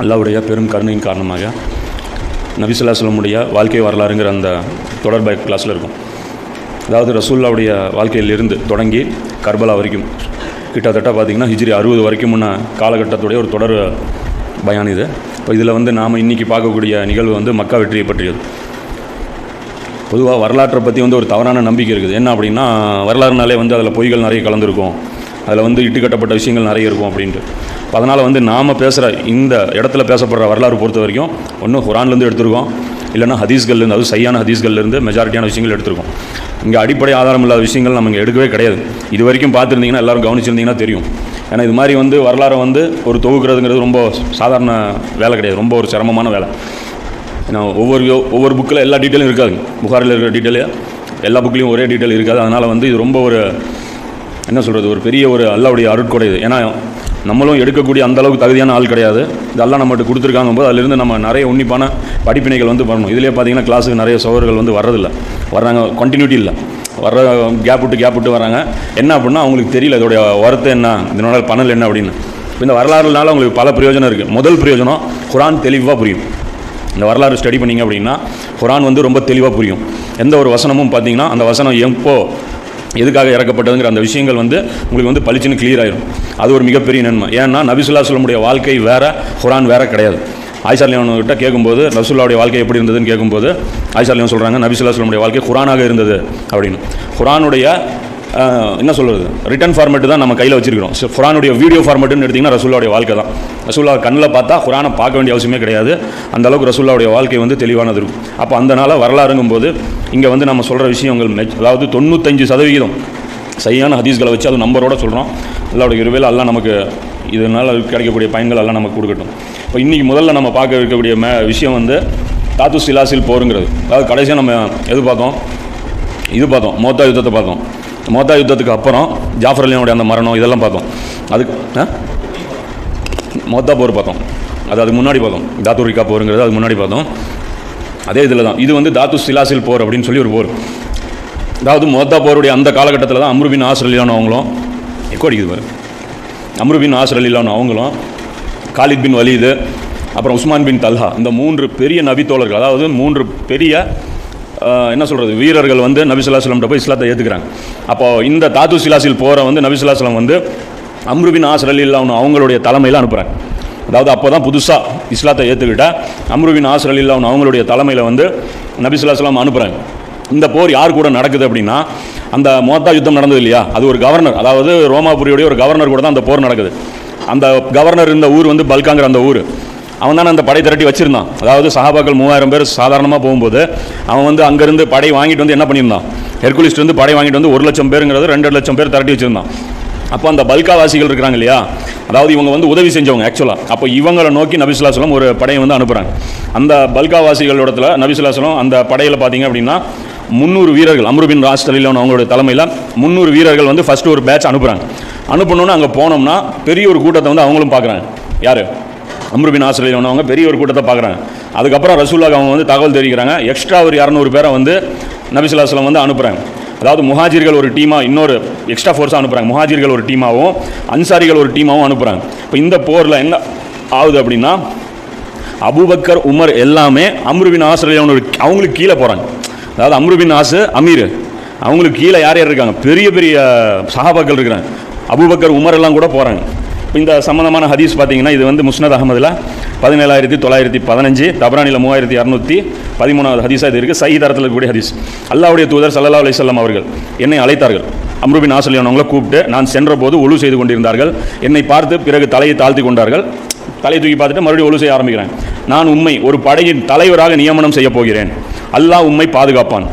அல்லாவுடைய பெரும் கருணையின் காரணமாக நபிசுல்லா சொல்லமுடைய வாழ்க்கை வரலாறுங்கிற அந்த தொடர் பைக் கிளாஸில் இருக்கும். அதாவது ரசூல்லாவுடைய வாழ்க்கையிலிருந்து தொடங்கி கர்பலா வரைக்கும் கிட்டத்தட்ட பார்த்திங்கன்னா ஹிஜ்ரி அறுபது வரைக்கும் முன்ன காலகட்டத்துடைய ஒரு தொடர் பயான் இது. இப்போ இதில் வந்து நாம் இன்றைக்கி பார்க்கக்கூடிய நிகழ்வு வந்து மக்கா வெற்றியை பற்றியது. பொதுவாக வரலாற்றை பற்றி வந்து ஒரு தவறான நம்பிக்கை இருக்குது. என்ன அப்படின்னா வரலாறுனாலே வந்து அதில் பொய்கள் நிறைய கலந்துருக்கும். அதில் வந்து இட்டுக்கட்டப்பட்ட விஷயங்கள் நிறைய இருக்கும் அப்படின்ட்டு. அதனால் வந்து நாம் பேசுகிற இந்த இடத்துல பேசப்படுற வரலாறு பொறுத்த வரைக்கும் ஒன்றும் குரான்லேருந்து எடுத்திருக்கோம் இல்லைன்னா ஹதீஸ்கள்லேருந்து அதுவும் சரியான ஹதீஸ்கள்லேருந்து மெஜாரிட்டியான விஷயங்கள் எடுத்திருக்கோம். இங்கே அடிப்படை ஆதாரம் இல்லாத விஷயங்கள் நம்ம இங்கே எடுக்கவே கிடையாது. இது வரைக்கும் பார்த்துருந்தீங்கன்னா எல்லாரும் கவனிச்சிருந்தீங்கன்னா தெரியும். ஏன்னா இது மாதிரி வந்து வரலாறை வந்து ஒரு தொகுக்கிறதுங்கிறது ரொம்ப சாதாரண வேலை கிடையாது. ரொம்ப ஒரு சிரமமான வேலை. ஏன்னா ஒவ்வொரு ஒவ்வொரு புக்கில் எல்லா டீட்டெயிலும் இருக்காது. புகாரில் இருக்கிற டீட்டெயிலு எல்லா புக்லேயும் ஒரே டீட்டெயில் இருக்காது. அதனால் வந்து இது ரொம்ப ஒரு என்ன சொல்கிறது ஒரு பெரிய ஒரு அல்லாவுடைய அருட்கொடை இது. ஏன்னா நம்மளும் எடுக்கக்கூடிய அந்த அளவுக்கு தகுதியான ஆள் கிடையாது. இதெல்லாம் நம்மகிட்ட கொடுத்துருக்காங்க போது அதிலிருந்து நம்ம நிறைய உன்னிப்பான படிப்பினைகள் வந்து பண்ணணும். இதுலேயே பார்த்தீங்கன்னா கிளாஸுக்கு நிறைய சோழர்கள் வந்து வர்றதில்ல. வர்றாங்க கண்டினியூட்டி இல்லை. வர்ற கேப் விட்டு கேப் விட்டு வராங்க என்ன அப்படின்னா அவங்களுக்கு தெரியல இதோடைய ஒர்த்து என்ன? இதனோட பணல் என்ன அப்படின்னு. இந்த வரலாறுனால அவங்களுக்கு பல பிரயோஜனம் இருக்குது முதல் பிரயோஜனம் குரான் தெளிவாக புரியும். இந்த வரலாறு ஸ்டடி பண்ணிங்க அப்படின்னா குரான் வந்து ரொம்ப தெளிவாக புரியும். எந்த ஒரு வசனமும் பார்த்தீங்கன்னா அந்த வசனம் எப்போ எதுக்காக இறக்கப்பட்டதுங்கிற அந்த விஷயங்கள் வந்து உங்களுக்கு வந்து பளிச்சுன்னு கிளியர் ஆயிரும். அது ஒரு மிகப்பெரிய நன்மை. ஏன்னா நபிசுல்லா சொல்லமுடைய வாழ்க்கை வேற குரான் வேற கிடையாது. ஆயிஷா கிட்ட கேட்கும்போது ரசூல்லாவுடைய வாழ்க்கை எப்படி இருந்ததுன்னு கேட்கும்போது ஆயிஷா லியோன் சொல்கிறாங்க நபிசுல்லா சொல்லமுடைய வாழ்க்கை குரானாக இருந்தது அப்படின்னு. குரானுடைய என்ன சொல்கிறது ரிட்டன் ஃபார்மேட் தான் நம்ம கையில் வச்சிருக்கிறோம். ஸோ குரானுடைய வீடியோ ஃபார்மேட்டுன்னு எடுத்திங்கன்னா ரசூல்லாவுடைய வாழ்க்கை தான். ரசூல்லா கண்ணில் பார்த்தா குரானை பார்க்க வேண்டிய அவசியமே கிடையாது. அந்த அளவுக்கு ரசூல்லாவுடைய வாழ்க்கை வந்து தெளிவானது இருக்கும். அப்போ அந்த நாளாக வரலாறுங்கும் போது இங்கே வந்து நம்ம சொல்கிற விஷயங்கள் மெச் அதாவது தொண்ணூத்தஞ்சு சதவிகிதம் சரியான ஹதீஸ்களை வச்சு அது நம்பரோட சொல்கிறோம் அல்லாவுடைய இருவேல எல்லாம் நமக்கு இதனால் கிடைக்கக்கூடிய பயன்கள் எல்லாம் நமக்கு கொடுக்கட்டும். இப்போ இன்றைக்கி முதல்ல நம்ம பார்க்க இருக்கக்கூடிய மே விஷயம் வந்து தாத்து சிலாசில் போருங்கிறது. அதாவது கடைசியாக நம்ம எது பார்த்தோம்? இது பார்த்தோம். மோத்தா யுத்தத்தை பார்த்தோம். மோதா யுத்தத்துக்கு அப்புறம் ஜாஃபர் அலியோடைய அந்த மரணம் இதெல்லாம் பார்த்தோம் அதுக்கு ஆ? போர் பார்த்தோம் அது அதுக்கு முன்னாடி பார்த்தோம் தாத்துரிக்கா போருங்கிறது அது முன்னாடி பார்த்தோம் அதே இதில் தான். இது வந்து தாத்து சிலாசில் போர் அப்படின்னு சொல்லி ஒரு போர். அதாவது மோதா போருடைய அந்த காலகட்டத்தில் தான் அம்ருபின் ஆஸ்திரேலியானவங்களும் அவங்களும் எக்கோ அடிக்குது பாரு. அம்ருபின் ஆஸ்திரேலியானவங்களும் அவங்களும் காலித் பின் வலீது அப்புறம் உஸ்மான் பின் தல்ஹா இந்த மூன்று பெரிய நபித்தோழர்கள் அதாவது மூன்று பெரிய என்ன சொல்கிறது வீரர்கள் வந்து நபிசுல்லாஸ்லம்கிட்ட போய் இஸ்லாத்தை ஏற்றுக்கிறாங்க அப்போ இந்த தாத்து சிலாசில் போகிற வந்து நபிசுல்லாஸ்லம் வந்து அம்ருபின் ஆஸ்திரேலியாவும் அவங்களுடைய தலைமையில் அனுப்புகிறாங்க அதாவது அப்போ தான் புதுசாக இஸ்லாத்தை ஏற்றுக்கிட்டால் அம்ருபின் ஆஸ்திரேலியாவும் அவங்களுடைய தலைமையில் வந்து நபிசுல்லாஸ்லாம் அனுப்புகிறாங்க இந்த போர் யார் கூட நடக்குது அப்படின்னா அந்த மோத்தா யுத்தம் நடந்தது இல்லையா? அது ஒரு கவர்னர் அதாவது ரோமாபுரியுடைய ஒரு கவர்னர் கூட தான் அந்த போர் நடக்குது. அந்த கவர்னர் இருந்த ஊர் வந்து பல்காங்கிற அந்த ஊர். அவன் தானே அந்த படை திரட்டி வச்சுருந்தான். அதாவது சஹாபாக்கள் மூவாயிரம் பேர் சாதாரணமாக போகும்போது அவன் வந்து அங்கேருந்து படை வாங்கிட்டு வந்து என்ன பண்ணியிருந்தான்? ஹெர்குலிஸ்ட் வந்து படை வாங்கிட்டு வந்து ஒரு லட்சம் பேருங்கிறது ரெண்டு லட்சம் பேர் திரட்டி வச்சுருந்தான். அப்போ அந்த பல்காவாசிகள் இருக்கிறாங்க இல்லையா? அதாவது இவங்க வந்து உதவி செஞ்சவங்க ஆக்சுவலாக அப்போ இவங்களை நோக்கி நபிசுல்லாஸ்லம் ஒரு படையை வந்து அனுப்புகிறாங்க அந்த பல்காவாசிகளோடத்துல நபிசுல்லாஸ்லம் அந்த படையில் பார்த்தீங்க அப்படின்னா முந்நூறு வீரர்கள் அம்ருபின் ராஸ்தலிலோன் அவங்களுடைய தலைமையில் முந்நூறு வீரர்கள் வந்து ஃபஸ்ட்டு ஒரு பேட்ச் அனுப்புகிறாங்க அனுப்பணுன்னு அங்கே போனோம்னா பெரிய ஒரு கூட்டத்தை வந்து அவங்களும் பார்க்குறாங்க யார்? அம்ருபின் ஆசிரியர் அவங்க பெரிய ஒரு கூட்டத்தை பார்க்குறாங்க அதுக்கப்புறம் ரசூல்லாக்கு அவங்க வந்து தகவல் தெரிவிக்கிறாங்க. எக்ஸ்ட்ரா ஒரு இரநூறு பேரை வந்து நபிசுல்லாஸ்லம் வந்து அனுப்புகிறாங்க அதாவது முஹாஜிர்கள் ஒரு டீமாக இன்னொரு எக்ஸ்ட்ரா ஃபோர்ஸாக அனுப்புகிறாங்க முஹாஜிர்கள் ஒரு டீமாகவும் அன்சாரிகள் ஒரு டீமாகவும் அனுப்புகிறாங்க இப்போ இந்த போரில் என்ன ஆகுது அப்படின்னா அபூபக்கர் உமர் எல்லாமே அம்ருபின் ஆசிரியர் ஒரு அவங்களுக்கு கீழே போகிறாங்க அதாவது அம்ருபின் ஆசு அமீர். அவங்களுக்கு கீழே யார் யார் இருக்காங்க? பெரிய பெரிய சகாபாக்கள் இருக்கிறாங்க. அபூபக்கர் உமர் எல்லாம் கூட போகிறாங்க இந்த சம்மந்தமான ஹதீஸ் பார்த்தீங்கன்னா இது வந்து முஸ்னத் அகமதில் பதினேழாயிரத்தி தொள்ளாயிரத்தி பதினஞ்சு தபரானியில் மூவாயிரத்தி இரநூத்தி பதிமூணாவது ஹதீஸாக இது இருக்குது சஹி தரத்தில் இருக்கக்கூடிய ஹதீஸ். அல்லாவுடைய தூதர் சல்லா அலிசல்லாம் அவர்கள் என்னை அழைத்தார்கள். அம்ருபின் ஆசலியானவங்களை கூப்பிட்டு நான் சென்றபோது ஒழு செய்து கொண்டிருந்தார்கள். என்னை பார்த்து பிறகு தலையை தாழ்த்தி கொண்டார்கள். தலை தூக்கி பார்த்துட்டு மறுபடியும் ஒழு செய்ய ஆரம்பிக்கிறேன். நான் உண்மை ஒரு படையின் தலைவராக நியமனம் செய்ய போகிறேன். அல்லாஹ் உம்மை பாதுகாப்பான்.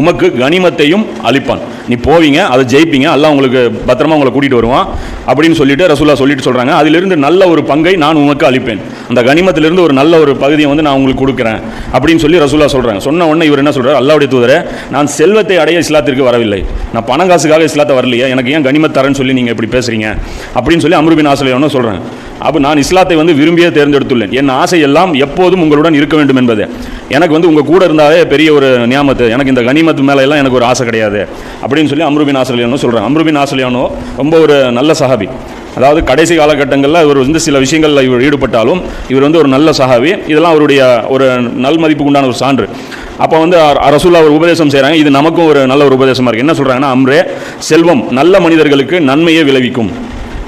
உமக்கு கனிமத்தையும் அளிப்பான். நீ போவீங்க அதை ஜெயிப்பீங்க எல்லாம் உங்களுக்கு பத்திரமா உங்களை கூட்டிகிட்டு வருவான் அப்படின்னு சொல்லிட்டு ரசூல்லா சொல்லிட்டு சொல்கிறாங்க அதிலிருந்து நல்ல ஒரு பங்கை நான் உனக்கு அளிப்பேன். அந்த கனிமத்திலிருந்து ஒரு நல்ல ஒரு பகுதியை வந்து நான் உங்களுக்கு கொடுக்குறேன் அப்படின்னு சொல்லி ரசூல்லா சொல்கிறாங்க சொன்ன உடனே இவர் என்ன சொல்றாரு? அல்லாவுடைய தூதரை நான் செல்வத்தை அடைய இஸ்லாத்திற்கு வரவில்லை. நான் பணம் காசுக்காக இஸ்லாத்தை வரலையே எனக்கு ஏன் கனிமத் தரேன்னு சொல்லி நீங்கள் இப்படி பேசுறீங்க? அப்படின்னு சொல்லி அமருபின் ஆசிரியர் சொல்கிறாங்க அப்போ நான் இஸ்லாத்தை வந்து விரும்பியே தேர்ந்தெடுத்துள்ளேன். என் ஆசை எல்லாம் எப்போதும் உங்களுடன் இருக்க வேண்டும் என்பது. எனக்கு வந்து உங்கள் கூட இருந்தாலே பெரிய ஒரு நியாமத்து எனக்கு இந்த கனிமத்து மேலே எல்லாம் எனக்கு ஒரு ஆசை கிடையாது. அப்படி அப்படின்னு சொல்லி அம்ருபின் ஆசிரியானோ சொல்கிறாங்க அம்ருபின் ஆசிரியானோ ரொம்ப ஒரு நல்ல சஹாபி. அதாவது கடைசி காலகட்டங்களில் இவர் வந்து சில விஷயங்களில் இவர் ஈடுபட்டாலும் இவர் வந்து ஒரு நல்ல சஹாபி. இதெல்லாம் அவருடைய ஒரு நல் மதிப்புக்கு உண்டான ஒரு சான்று. அப்போ வந்து அரசுல்லா அவர் ஒரு உபதேசம் செய்கிறாங்க இது நமக்கும் ஒரு நல்ல ஒரு உபதேசமாக இருக்குது என்ன சொல்கிறாங்கன்னா அம்ரே செல்வம் நல்ல மனிதர்களுக்கு நன்மையை விளைவிக்கும்.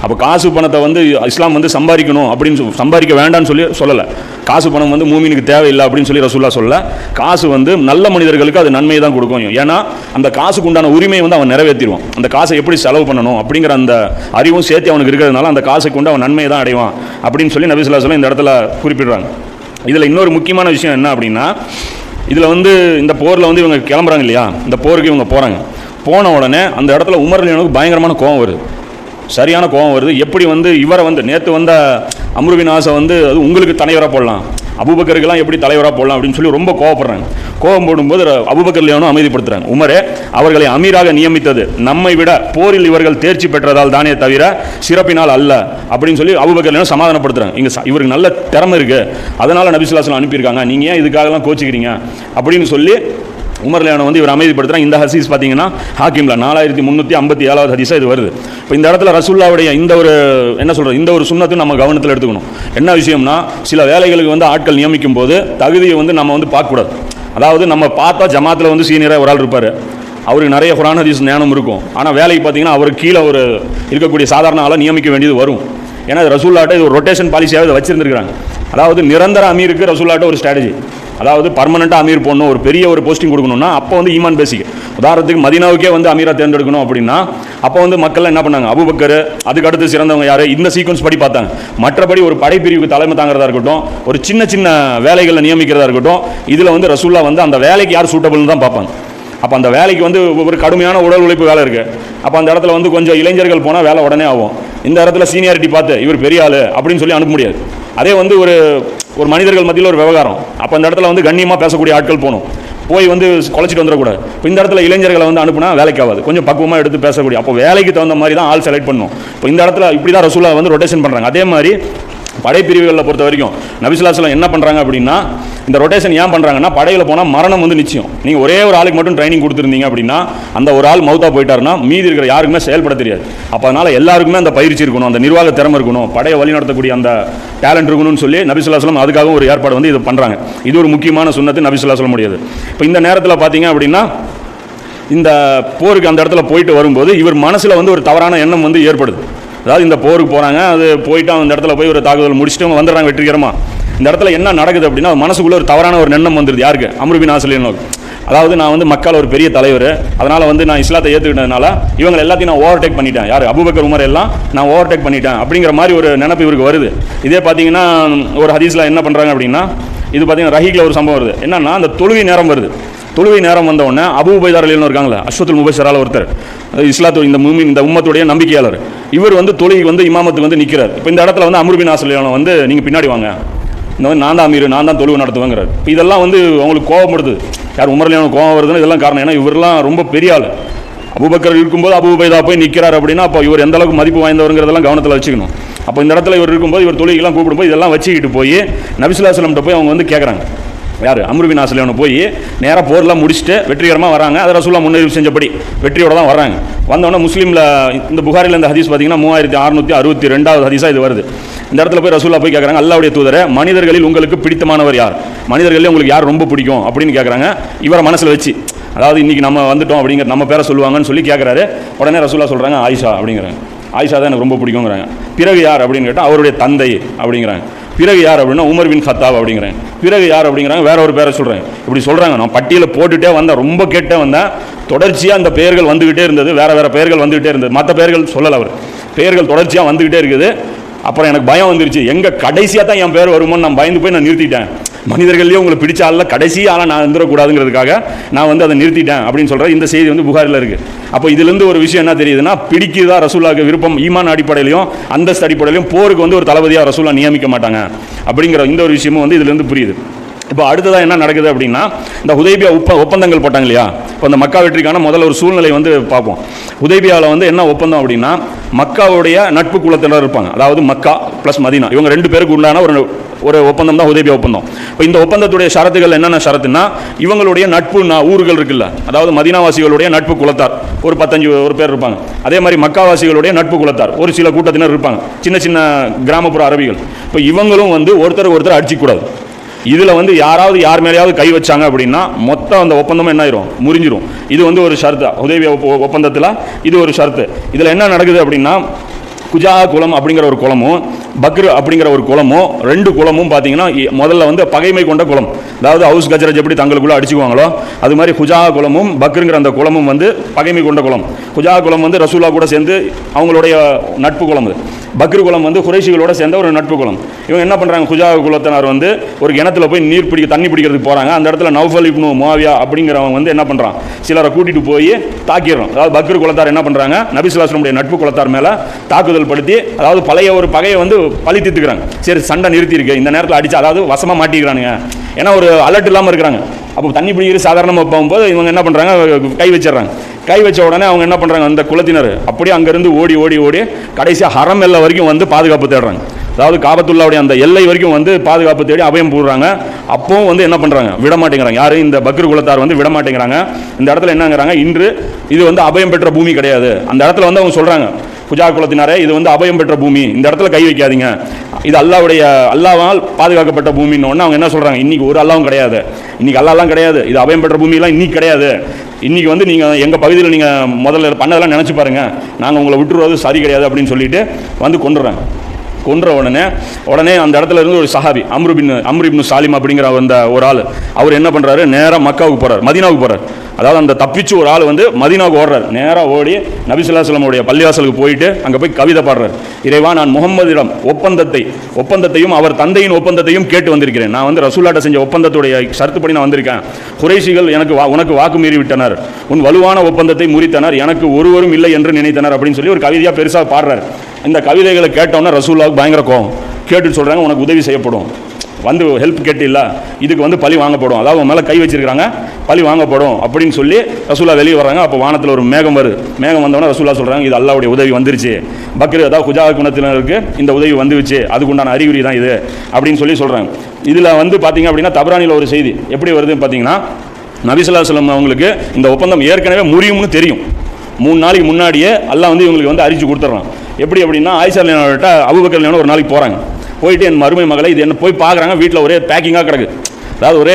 அப்போ காசு பணத்தை வந்து இஸ்லாம் வந்து சம்பாதிக்கணும் அப்படின்னு சம்பாதிக்க வேண்டாம்னு சொல்லி சொல்லலை. காசு பணம் வந்து மூமினுக்கு தேவையில்லை அப்படின்னு சொல்லி ரசூல்லா சொல்ல காசு வந்து நல்ல மனிதர்களுக்கு அது நன்மையை தான் கொடுக்கும். ஏன்னா அந்த காசுக்கு உண்டான உரிமையை வந்து அவன் நிறைவேற்றிடுவான் அந்த காசை எப்படி செலவு பண்ணணும் அப்படிங்கிற அந்த அறிவும் சேர்த்து அவனுக்கு இருக்கிறதுனால அந்த காசுக்கு கொண்டு அவன் நன்மையை தான் அடைவான் அப்படின்னு சொல்லி நபிசுல்லா ஸல்லல்லாஹு இந்த இடத்துல குறிப்பிடுறாங்க. இதில் இன்னொரு முக்கியமான விஷயம் என்ன அப்படின்னா இதில் வந்து இந்த போரில் வந்து இவங்க கிளம்புறாங்க இல்லையா? இந்த போருக்கு இவங்க போகிறாங்க போன உடனே அந்த இடத்துல உமர் அலியனுக்கு பயங்கரமான கோவம் வருது. சரியான கோபம் வருது. எப்படி வந்து இவரை வந்து நேற்று வந்த அம்ருவின் ஆசை வந்து அது உங்களுக்கு தலைவராக போடலாம். அபுபக்கருக்கெல்லாம் எப்படி தலைவராக போடலாம் அப்படின்னு சொல்லி ரொம்ப கோவப்படுறாங்க. கோபம் போடும்போது ர- லியோனும் அமைதிப்படுத்துறாங்க. உமரே அவர்களை அமீராக நியமித்தது நம்மை விட போரில் இவர்கள் தேர்ச்சி பெற்றதால் தானே தவிர சிறப்பினால் அல்ல அப்படின்னு சொல்லி அபூபக்கர் லியோனும் சமாதானப்படுத்துறாங்க. இங்கே இவருக்கு நல்ல திறமை இருக்குது அதனால் நபிசுல்லாசலம் அனுப்பியிருக்காங்க. நீங்கள் ஏன் இதுக்காகலாம் கோச்சிக்கிறீங்க? அப்படின்னு சொல்லி உமர்லியான வந்து இவர் அமைதிப்படுத்துறாங்க இந்த ஹசீஸ் பார்த்தீங்கன்னா ஹாக்கிம்ல நாலாயிரத்தி முந்நூற்றி ஐம்பத்தி ஏழாவது ஹதீஸாக இது வருது. இப்போ இந்த இடத்துல ரசுல்லாவுடைய இந்த ஒரு என்ன சொல்கிறது இந்த ஒரு சுண்ணத்தையும் நம்ம கவனத்தில் எடுத்துக்கணும். என்ன விஷயம்னா சில வேலைகளுக்கு வந்து ஆட்கள் நியமிக்கும் போது தகுதியை வந்து நம்ம வந்து பார்க்கக்கூடாது. அதாவது நம்ம பார்த்தா ஜமாத்தில் வந்து சீனியராக ஒரு ஆள் இருப்பார். அவருக்கு நிறைய குரான் ஹதீஸ் ஞானம் இருக்கும். ஆனால் வேலைக்கு பார்த்தீங்கன்னா அவருக்கு கீழே ஒரு இருக்கக்கூடிய சாதாரண ஆளாக நியமிக்க வேண்டியது வரும். ஏன்னா ரசூல்லாட்ட இது ஒரு ரொட்டேஷன் பாலிசியாகவே இதை வச்சிருந்துருக்காங்க அதாவது நிரந்தர அமீருக்கு ரசூல்லாட்ட ஒரு ஸ்ட்ராட்டஜி அதாவது பர்மனெண்ட்டாக அமீர் போடணும் ஒரு பெரிய ஒரு போஸ்டிங் கொடுக்கணும்னா அப்போ வந்து ஈமான் பேசிக் உதாரணத்துக்கு மதினாவுக்கே வந்து அமீரா தேர்ந்தெடுக்கணும் அப்படின்னா அப்போ வந்து மக்கள் என்ன பண்ணாங்க? அபுபக்கர் அதுக்கு அடுத்து சிறந்தவங்க யார்? இந்த சீக்வன்ஸ் படி பார்த்தாங்க. மற்றபடி ஒரு படைப்பிரிவுக்கு தலைமை தாங்கிறதா இருக்கட்டும் ஒரு சின்ன சின்ன வேலைகளை நியமிக்கிறதா இருக்கட்டும் இதில் வந்து ரசூல்லா வந்து அந்த வேலைக்கு யார் சூட்டபிள்னு தான் பார்ப்பாங்க. அப்போ அந்த வேலைக்கு வந்து ஒரு கடுமையான உடல் உழைப்பு வேலை இருக்குது அப்போ அந்த இடத்துல வந்து கொஞ்சம் இளைஞர்கள் போனால் வேலை உடனே ஆகும். இந்த இடத்துல சீனியாரிட்டி பார்த்து இவர் பெரிய ஆள் அப்படின்னு சொல்லி அனுப்ப முடியாது. அதே வந்து ஒரு ஒரு மனிதர்கள் மத்தியில் ஒரு விவகாரம். அப்போ அந்த இடத்துல வந்து கண்ணியமாக பேசக்கூடிய ஆட்கள் போகணும். போய் வந்து குலைச்சிட்டு வந்துடக்கூடாது இப்போ இந்த இடத்துல இளைஞர்களை வந்து அனுப்புனா வேலைக்கு ஆகாது. கொஞ்சம் பக்குவமாக எடுத்து பேசக்கூடிய அப்போ வேலைக்கு தகுந்த மாதிரி தான் ஆள் செலக்ட் பண்ணும் இப்போ இந்த இடத்துல இப்படி தான் ரசூலா வந்து ரொட்டேஷன் பண்ணுறாங்க அதே மாதிரி படைப்பிரிவுகளில் பொறுத்த வரைக்கும் நபிசுலாசலம் என்ன பண்ணுறாங்க அப்படின்னா இந்த ரொட்டேஷன் ஏன் பண்ணுறாங்கன்னா படையில் போனால் மரணம் வந்து நிச்சயம். நீங்கள் ஒரே ஒரு ஆளுக்கு மட்டும் ட்ரைனிங் கொடுத்துருந்தீங்க அப்படின்னா அந்த ஒரு ஆள் மௌத்தா போயிட்டாருன்னா மீதி இருக்கிற யாருக்குமே செயல்பட தெரியாது. அப்போ அதனால் எல்லாருக்குமே அந்த பயிற்சி இருக்கணும் அந்த நிர்வாக திறமை இருக்கணும் படையை வழிநடத்தக்கூடிய அந்த டேலண்ட் இருக்கணும்னு சொல்லி நபிசுல்லாஸ்லாம் அதுக்காகவும் ஒரு ஏற்பாடு வந்து இது பண்ணுறாங்க இது ஒரு முக்கியமான சுண்ணத்து நபிசுல்லா சொல்ல முடியாது இப்போ இந்த நேரத்தில் பார்த்தீங்க அப்படின்னா இந்த போருக்கு அந்த இடத்துல போயிட்டு வரும்போது இவர் மனசில் வந்து ஒரு தவறான எண்ணம் வந்து ஏற்படுது. அதாவது இந்த போருக்கு போகிறாங்க அது போயிட்டு அந்த இடத்துல போய் ஒரு தாக்குதல் முடிச்சுட்டு அவங்க வந்துடுறாங்க வெற்றிகரமாக இந்த இடத்துல என்ன நடக்குது அப்படின்னா மனசுக்குள்ளே ஒரு தவறான ஒரு எண்ணம் வந்துடுது யாருக்கு? அமருபின் ஆசிரியர் நோக்கு அதாவது நான் வந்து மக்கள் ஒரு பெரிய தலைவர். அதனால் வந்து நான் இஸ்லாத்தை ஏற்றுக்கிட்டதுனால இவங்க எல்லாத்தையும் நான் ஓவர்டேக் பண்ணிட்டேன். யார்? அபுபக்கர் உமர் எல்லாம் நான் ஓவர்டேக் பண்ணிட்டேன். அப்படிங்கிற மாதிரி ஒரு நினப்பு இவருக்கு வருது. இதே பார்த்தீங்கன்னா ஒரு ஹதீஸில் என்ன பண்ணுறாங்க அப்படின்னா இது பார்த்தீங்கன்னா ரஹீக்கில் ஒரு சம்பவம் வருது. என்னன்னா அந்த தொழுகை நேரம் வருது. தொழுவை நேரம் வந்த அபு உபைதார் அலின்னு இருக்காங்களே அஸ்வத்துல் முபஷரால் ஒருத்தர். இஸ்லாத்து இந்த மூமி இந்த உம்மத்துடைய நம்பிக்கையாளர். இவர் வந்து தொழுகை வந்து இமாமத்துக்கு வந்து நிற்கிறார் இப்போ இந்த இடத்துல வந்து அமருபின் ஆசிரியர் வந்து நீங்கள் பின்னாடி வாங்க. இந்த மாதிரி நான் தான் அமீர் நான் தான் தொழுவு நடத்துவேங்கிறார். இப்போ இதெல்லாம் வந்து அவங்களுக்கு கோவப்படுது யார் உமர்லியான கோவம் வருதுன்னு இதெல்லாம் காரணம். ஏன்னா இவரெல்லாம் ரொம்ப பெரிய ஆள். அபூபக்கர் இருக்கும்போது அபுபைதா போய் நிற்கிறார் அப்படின்னா அப்போ இவர் எந்த அளவுக்கு மதிப்பு வாய்ந்தவருங்கிறதெல்லாம் கவனத்தில் வச்சுக்கணும். அப்போ இந்த இடத்துல இவர் இருக்கும்போது இவர் தொழுகைலாம் கூப்பிடும்போது இதெல்லாம் வச்சுக்கிட்டு போய் நபிசுல்லாஸ்லம்கிட்ட போய் அவங்க வந்து கேட்குறாங்க யார்? அம்ருபின் ஆசிரியவனை போய் நேராக போர்லாம் முடிச்சுட்டு வெற்றிகரமாக வராங்க. அதை ரசூல்லா முன்னறிவு செஞ்சபடி வெற்றியோட தான் வராங்க வந்தோடனே முஸ்லீமில் இந்த புகாரில் இந்த ஹதீஸ் பார்த்தீங்கன்னா மூவாயிரத்தி அறுநூற்றி அறுபத்தி ரெண்டாவது ஹதீஸாக இது வருது. இந்த இடத்துல போய் ரசூலா போய் கேட்குறாங்க அல்லாவுடைய தூதரை மனிதர்களில் உங்களுக்கு பிடித்தமானவர் யார்? மனிதர்களில் உங்களுக்கு யார் ரொம்ப பிடிக்கும்? அப்படின்னு கேட்குறாங்க இவரை மனசில் வச்சு அதாவது இன்றைக்கி நம்ம வந்துட்டோம் அப்படிங்கிற நம்ம பேரை சொல்லுவாங்கன்னு சொல்லி கேட்குறாரு உடனே ரசூல்லா சொல்கிறாங்க ஆயிஷா அப்படிங்கிறாங்க. ஆயிஷா தான் எனக்கு ரொம்ப பிடிக்குங்கிறாங்க பிறகு யார் அப்படின்னு கேட்டால் அவருடைய தந்தை அப்படிங்கிறாங்க. பிறகு யார் அப்படின்னா உமர் பின் ஹத்தாப் அப்படிங்கிறேன். பிறகு யார் அப்படிங்கிறாங்க? வேற ஒரு பேரை சொல்கிறேன் இப்படி சொல்கிறாங்க நான் பட்டியலில் போட்டுகிட்டே வந்தேன். ரொம்ப கேட்டே வந்தேன். தொடர்ச்சியாக அந்த பெயர்கள் வந்துக்கிட்டே இருந்தது. வேறு வேறு பெயர்கள் வந்துக்கிட்டே இருந்தது. மற்ற பெயர்கள் சொல்லலை அவர். பெயர்கள் தொடர்ச்சியாக வந்துக்கிட்டே இருக்குது. அப்புறம் எனக்கு பயம் வந்துருச்சு. எங்கே கடைசியாக தான் என் பேர் வருமோன்னு நான் பயந்து போய் நான் நிறுத்திட்டேன். மனிதர்கள்லேயே உங்களுக்கு பிடிச்ச ஆளில் கடைசி ஆளாக நான் இருந்துடக்கூடாதுங்கிறதுக்காக நான் வந்து அதை நிறுத்திட்டேன் அப்படின்னு சொல்கிறேன் இந்த செய்தி வந்து புகாரில் இருக்குது அப்போ இதுலேருந்து ஒரு விஷயம் என்ன தெரியுதுன்னா பிடிக்குதா ரசூலாக்கு விருப்பம் ஈமான் அடிப்படையிலையும் அந்தஸ்து அடிப்படையிலையும் போருக்கு வந்து ஒரு தளபதியாக ரசூலா நியமிக்க மாட்டாங்க. அப்படிங்கிற இந்த ஒரு விஷயமும் வந்து இதுலேருந்து புரியுது. இப்போ அடுத்ததாக என்ன நடக்குது அப்படின்னா இந்த உதேபியா உப்ப ஒப்பந்தங்கள் போட்டாங்க இல்லையா? இப்போ அந்த மக்கா வெற்றிக்கான முதல்ல ஒரு சூழ்நிலை வந்து பார்ப்போம். உதேபியாவில் வந்து என்ன ஒப்பந்தம் அப்படின்னா மக்காவுடைய நட்பு குலத்தினர் இருப்பாங்க. அதாவது மக்கா ப்ளஸ் மதீனா. இவங்க ரெண்டு பேருக்கு உண்டான ஒரு ஒரு ஒப்பந்தம் தான் உதேபியா ஒப்பந்தம். இப்போ இந்த ஒப்பந்தத்துடைய ஷரத்துகள் என்னென்ன ஷரத்துனா இவங்களுடைய நட்பு ஊர்கள் இருக்குல்ல. அதாவது மதீனாவாசிகளுடைய நட்பு குலத்தார். ஒரு பத்தஞ்சு ஒரு பேர் இருப்பாங்க. அதே மாதிரி மக்காவாசிகளுடைய நட்பு குலத்தார். ஒரு சில கூட்டத்தினர் இருப்பாங்க. சின்ன சின்ன கிராமப்புற அரபிகள். இப்போ இவங்களும் வந்து ஒருத்தர் ஒருத்தர் அடிச்சிக்கூடாது இதில் வந்து யாராவது யார் மேலேயாவது கை வச்சாங்க அப்படின்னா மொத்தம் அந்த ஒப்பந்தமும் என்ன ஆயிரும்? முறிஞ்சிரும். இது வந்து ஒரு ஷர்த்து. உதவி ஒப்பந்தத்தில் இது ஒரு ஷர்த்து. இதில் என்ன நடக்குது அப்படின்னா குஜா குளம் அப்படிங்கிற ஒரு குளமும் பக்ரு அப்படிங்கிற ஒரு குளமும் ரெண்டு குளமும் பார்த்தீங்கன்னா இ- முதல்ல வந்து பகைமை கொண்ட குளம். அதாவது ஹவுஸ் கஜரஜ் எப்படி தங்களுக்குள்ள அடிச்சுக்குவாங்களோ அது மாதிரி குஜா குளமும் பக்ருங்கிற அந்த குளமும் வந்து பகைமை கொண்ட குளம். ஹுஜா குளம் வந்து ரசூலா கூட சேர்ந்து அவங்களுடைய நட்பு குளம் அது. பக்ரு குளம் வந்து குறைஷிகளோட சேர்ந்த ஒரு நட்பு குளம். இவங்க என்ன பண்ணுறாங்க குஜா குலத்தினர் வந்து ஒரு கிணத்துல போய் நீர் பிடிக்க தண்ணி பிடிக்கிறதுக்கு போகிறாங்க அந்த இடத்துல நௌஃபல் இப்னு மாவியா அப்படிங்கிறவங்க வந்து என்ன பண்ணுறான் சிலரை கூட்டிகிட்டு போய் தாக்கிடுறோம் அதாவது பக்ரு குலத்தார் என்ன பண்ணுறாங்க நபிசுலாசனுடைய நட்பு குலத்தார் மேலே தாக்குதல் படுத்தி அதாவது பழைய ஒரு பகையை வந்து பழி தீர்த்துக்கிறாங்க. சரி சண்டை நிறுத்திருக்கு இந்த நேரத்தில் அடிச்சு அதாவது வசமாக மாட்டிக்கிறானுங்க. ஏன்னா ஒரு அலர்ட் இல்லாமல் இருக்கிறாங்க. அப்போ தண்ணி பிடிக்கிற சாதாரணமாக போகும்போது இவங்க என்ன பண்ணுறாங்க கை வச்சிடுறாங்க. கை வச்ச உடனே அவங்க என்ன பண்ணுறாங்க அந்த குலத்தினர் அப்படியே அங்கேருந்து ஓடி ஓடி ஓடி கடைசியாக ஹரம் எல்லை வரைக்கும் வந்து பாதுகாப்பு தேடுறாங்க. அதாவது காபத்துல்லாவுடைய அந்த எல்லை வரைக்கும் வந்து பாதுகாப்பு தேடி அபயம் போடுறாங்க அப்பவும் வந்து என்ன பண்ணுறாங்க விட மாட்டேங்கிறாங்க. யாரும் இந்த பக்ரு குலத்தார் வந்து விட மாட்டேங்கிறாங்க. இந்த இடத்துல என்னங்கிறாங்க? இன்று இது வந்து அபயம் பெற்ற பூமி கிடையாது. அந்த இடத்துல வந்து அவங்க சொல்கிறாங்க புஜா குலத்தினாரே இது வந்து அபயம் பெற்ற பூமி. இந்த இடத்துல கை வைக்காதீங்க. இது அல்லாவுடைய அல்லாவால் பாதுகாக்கப்பட்ட பூமின்னு அவங்க என்ன சொல்கிறாங்க இன்றைக்கி ஒரு அல்லாவும் கிடையாது. இன்றைக்கி அல்லாலாம் கிடையாது. இது அபயம் பெற்ற பூமியெல்லாம் இன்றைக்கி கிடையாது. இன்றைக்கி வந்து நீங்கள் எங்கள் பகுதியில் நீங்கள் முதல்ல பண்ணதெல்லாம் நினச்சி பாருங்கள் நாங்கள் உங்களை விட்டுருவது சரி கிடையாது அப்படின்னு சொல்லிட்டு வந்து கொண்டுறாங்க கொன்ற உடனே உடனே அந்த இடத்துல இருந்து ஒரு சஹாபி அம்ருபின் அம்ருபின் சாலிம் அப்படிங்கிற அந்த ஒரு ஆள் அவர் என்ன பண்ணுறாரு நேராக மக்காவுக்கு போகிறார் மதினாவுக்கு போகிறார் அதாவது அந்த தப்பிச்சு ஒரு ஆள் வந்து மதினாவுக்கு ஓடுறார். நேராக ஓடி நபிசுல்லாஸ்லமுடைய பள்ளிவாசலுக்கு போயிட்டு அங்கே போய் கவிதை பாடுறார். இறைவா நான் முகமதிடம் ஒப்பந்தத்தை ஒப்பந்தத்தையும் அவர் தந்தையின் ஒப்பந்தத்தையும் கேட்டு வந்திருக்கிறேன். நான் வந்து ரசூல்லாட்ட செஞ்ச ஒப்பந்தத்துடைய ஷரத்துப்படி நான் வந்திருக்கேன். குறைசிகள் எனக்கு வா- உனக்கு வாக்கு மீறி விட்டனர் உன் வலுவான ஒப்பந்தத்தை முறித்தனர். எனக்கு ஒருவரும் இல்லை என்று நினைத்தனர் அப்படின்னு சொல்லி ஒரு கவிதையாக பெருசாக பாடுறாரு. இந்த கவிதைகளை கேட்டோன்னே ரசூல்லாவுக்கு பயங்கர கோவம். கேட்டுட்டு சொல்கிறாங்க உனக்கு உதவி செய்யப்படும். வந்து ஹெல்ப் கேட்டு இல்லை இதுக்கு வந்து பழி வாங்கப்படும். அதாவது மேலே கை வச்சிருக்கிறாங்க பழி வாங்கப்படும் அப்படின்னு சொல்லி ரசூலா வெளியே வர்றாங்க. அப்போ வானத்தில் ஒரு மேகம் வருது மேகம் வந்தோடனே ரசூலா சொல்கிறாங்க இது அல்லாவுடைய உதவி வந்துருச்சு. பக்ரு அதாவது குஜா குணத்தினருக்கு இந்த உதவி வந்துருச்சு. அதுக்குண்டான அறிகுறி தான் இது அப்படின்னு சொல்லி சொல்கிறாங்க இதில் வந்து பார்த்தீங்க அப்படின்னா தபரானியில் ஒரு செய்தி எப்படி வருதுன்னு பார்த்தீங்கன்னா நபிசுல்லா சொல்லம் அவங்களுக்கு இந்த ஒப்பந்தம் ஏற்கனவே முடியும்னு தெரியும். மூணு நாளைக்கு முன்னாடியே எல்லாம் வந்து இவங்களுக்கு வந்து அறிச்சு கொடுத்துட்றான் எப்படி அப்படின்னா ஆயிஷா லேனோட அபுபக்கர் லேனோ ஒரு நாளைக்கு போகிறாங்க போயிட்டு என் மருமை மகளை இது என்ன போய் பார்க்குறாங்க? வீட்டில் ஒரே பேக்கிங்காக கிடக்கு. அதாவது ஒரே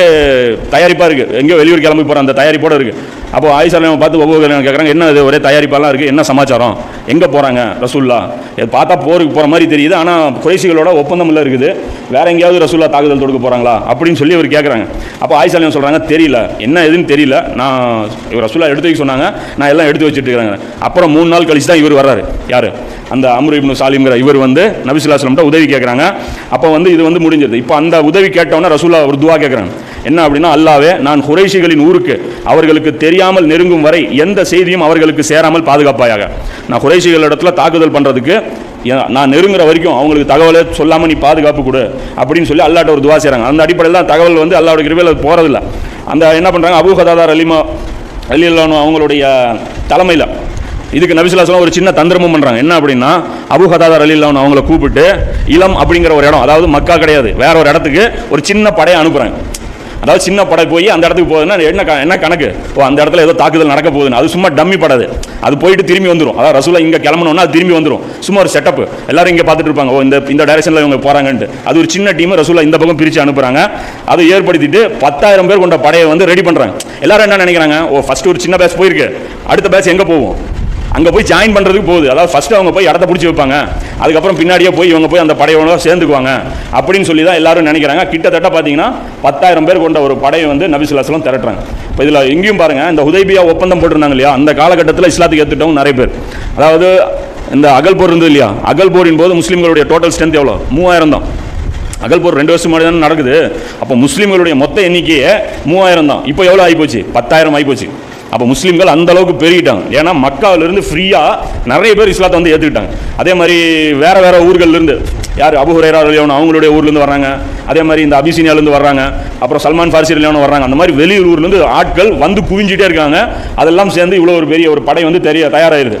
தயாரிப்பாக இருக்குது எங்கேயோ வெளியூர் கிளம்பி போகிற அந்த தயாரிப்போடு இருக்குது அப்போ ஆயிஷா பார்த்து ஒவ்வொரு கேட்குறாங்க என்ன இது? ஒரே தயாரிப்பாலாம் இருக்குது என்ன சமாச்சாரம்? எங்கே போகிறாங்க ரசூல்லா இது பார்த்தா போருக்கு போகிற மாதிரி தெரியுது. ஆனால் குறைசிகளோட ஒப்பந்தமில்ல இருக்குது. வேற எங்கேயாவது ரசூல்லா தாக்குதல் தொடுக்க போகிறாங்களா அப்படின்னு சொல்லி அவர் கேட்குறாங்க. அப்போ ஆயிஷா சொல்கிறாங்க தெரியல. என்ன எதுன்னு தெரியல. நான் இவர் ரசூல்லா எடுத்து வைக்க சொன்னாங்க. நான் எல்லாம் எடுத்து வச்சுட்டு இருக்கிறாங்க அப்புறம் மூணு நாள் கழிச்சு தான் இவர் வர்றாரு. யார்? அந்த அம்ரு இப்னு சாலிம்ங்கிற இவர் வந்து நபிசுல்லாஸ்லம்ட்ட உதவி கேட்குறாங்க. அப்போ வந்து இது வந்து முடிஞ்சது இப்போ அந்த உதவி கேட்டவொன்னே ரசூல்லா ஒரு துவா கேட்குறாங்க. என்ன அப்படின்னா அல்லாவே நான் குறைசிகளின் ஊருக்கு அவர்களுக்கு தெரிய தெரியாமல் நெருங்கும் வரை எந்த செய்தியும் அவர்களுக்கு சேராமல் பாதுகாப்பாயாக. நான் குறைஷிகள் இடத்துல தாக்குதல் பண்ணுறதுக்கு நான் நெருங்குற வரைக்கும் அவங்களுக்கு தகவலை சொல்லாமல் நீ பாதுகாப்பு கொடு அப்படின்னு சொல்லி அல்லாட்ட ஒரு துவா செய்கிறாங்க அந்த அடிப்படையில் தான் தகவல் வந்து அல்லாவோட கிருபையில் அது போகிறதில்ல அந்த என்ன பண்ணுறாங்க அபு ஹதாதார் அலிமா அலி அவங்களுடைய தலைமையில் இதுக்கு நபிசுல்லாஸ்லாம் ஒரு சின்ன தந்திரமும் பண்ணுறாங்க என்ன அப்படின்னா அபு ஹதாதார் அலி அவங்கள கூப்பிட்டு இளம் அப்படிங்கிற ஒரு இடம் அதாவது மக்கா கிடையாது வேற ஒரு இடத்துக்கு ஒரு சின்ன படையை அனுப்புகிறாங்க அதாவது சின்ன படை போய் அந்த இடத்துக்கு போகுதுன்னா என்ன க- என்ன கணக்கு? ஓ அந்த இடத்துல ஏதோ தாக்குதல் நடக்க போகுதுன்னு. அது சும்மா டம்மி படாது அது போயிட்டு திரும்பி வந்துடும் அதாவது ரசூலா இங்கே கிளம்பணும்னா அது திரும்பி வந்துடும் சும்மா ஒரு செட்டப் எல்லாரும் இங்கே பார்த்துட்டு இருப்பாங்க. ஓ இந்த இந்த டைரக்ஷனில் இவங்க போகிறாங்கன்ட்டு அது ஒரு சின்ன டீம் ரசூலா இந்த பக்கம் பிரித்து அனுப்புகிறாங்க அதை ஏற்படுத்திட்டு பத்தாயிரம் பேர் கொண்ட படையை வந்து ரெடி பண்ணுறாங்க எல்லாரும் என்ன நினைக்கிறாங்க? ஓ ஃபஸ்ட்டு ஒரு சின்ன பேட்ச் போயிருக்கு. அடுத்த பேட்ச் எங்கே போகும்? அங்கே போய் ஜாயின் பண்ணுறதுக்கு போகுது. அதாவது ஃபர்ஸ்ட் அவங்க போய் இடத்த பிடிச்சி வைப்பாங்க. அதுக்கப்புறம் பின்னாடியே போய் இவங்க போய் அந்த படையோட சேர்ந்துக்குவாங்க. அப்படின்னு சொல்லி தான் எல்லாரும் நினைக்கிறாங்க. கிட்டத்தட்ட பார்த்தீங்கன்னா பத்தாயிரம் பேர் கொண்ட ஒரு படையை வந்து நபிசுல்லாஸ்லாம் திரட்டுறாங்க. இப்போ இதில் எங்கேயும் பாருங்கள் இந்த உதய்பியா ஒப்பந்தம் போட்டிருந்தாங்க இல்லையா? அந்த காலகட்டத்தில் இஸ்லாத்துக்கு ஏற்றுட்டவங்க நிறைய பேர். அதாவது இந்த அகல் போர் இருந்தது இல்லையா? அகல் போரின் போது முஸ்லீம்களுடைய டோட்டல் ஸ்ட்ரென்த் எவ்வளோ மூவாயிரம் தான். அகல் போர் ரெண்டு வருஷம் முன்னாடி தானே நடக்குது. அப்போ முஸ்லீம்களுடைய மொத்த எண்ணிக்கையே மூவாயிரம் தான். இப்போ எவ்வளோ ஆகிப்போச்சு? பத்தாயிரம் ஆகிப்போச்சு. அப்போ முஸ்லீம்கள் அந்த அளவுக்கு பெருகிட்டாங்க. ஏன்னா மக்காவிலிருந்து ஃப்ரீயாக நிறைய பேர் இஸ்லாத்தை வந்து ஏற்றுக்கிட்டாங்க அதே மாதிரி வேறு வேறு ஊர்கள்லேருந்து யார்? அபு ஹுரேரா அவங்களுடைய ஊர்லேருந்து வர்றாங்க. அதே மாதிரி இந்த அபிசீனியாலேருந்து வர்றாங்க. அப்புறம் சல்மான் ஃபாரிசி ரலியவன் வர்றாங்க. அந்த மாதிரி வெளியூர்லேருந்து ஆட்கள் வந்து குவிஞ்சிட்டே இருக்காங்க. அதெல்லாம் சேர்ந்து இவ்வளோ ஒரு பெரிய ஒரு படை வந்து தெரிய தயாராகிருது